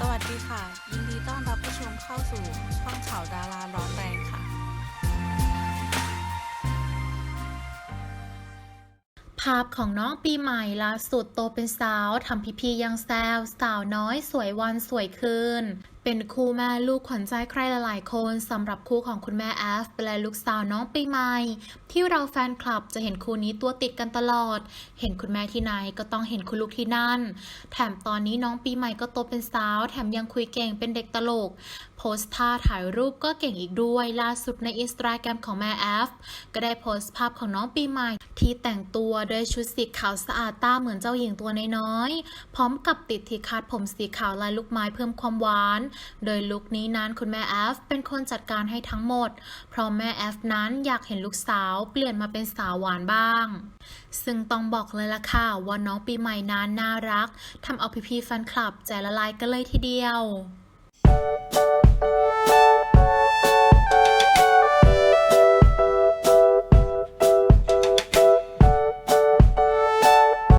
สวัสดีค่ะ ยินดีต้อนรับผู้ชมเข้าสู่ช่องข่าวดาราร้อนแรงค่ะ ภาพของน้องปีใหม่ล่าสุดโตเป็นสาวทำพีพียังแซวสาวน้อยสวยวันสวยคืน เป็นคู่แม่ลูกขวัญใจใครหลายๆคนสำหรับคู่ของคุณแม่แอฟและลูกสาวน้องปีใหม่ ที่เราแฟนคลับจะเห็นคู่นี้ตัวติดกันตลอด เห็นคุณแม่ที่ไหนก็ต้องเห็นคุณลูกที่นั่น แถมตอนนี้น้องปีใหม่ก็โตเป็นสาว แถมยังคุยเก่งเป็นเด็กตลก โพสท่าถ่ายรูปก็เก่งอีกด้วย ล่าสุดในอินสตาแกรมของแม่แอฟก็ได้โพสต์ภาพของน้องปีใหม่ ที่แต่งตัวด้วยชุดสีขาวสะอาดตาเหมือนเจ้าหญิงตัวน้อยๆพร้อมกับติดที่คาดผมสีขาวลายลูกไม้เพิ่มความหวานโดยลุคนี้นั้นคุณแม่แอฟเป็นคนจัดการให้ทั้งหมด เพราะแม่แอฟนั้นอยากเห็นลูกสาวเปลี่ยนมาเป็นสาวหวานบ้าง ซึ่งต้องบอกเลยล่ะค่ะว่าน้องปีใหม่นั้นน่ารักทำเอาพี่ๆแฟนคลับใจละลายกันเลยทีเดียว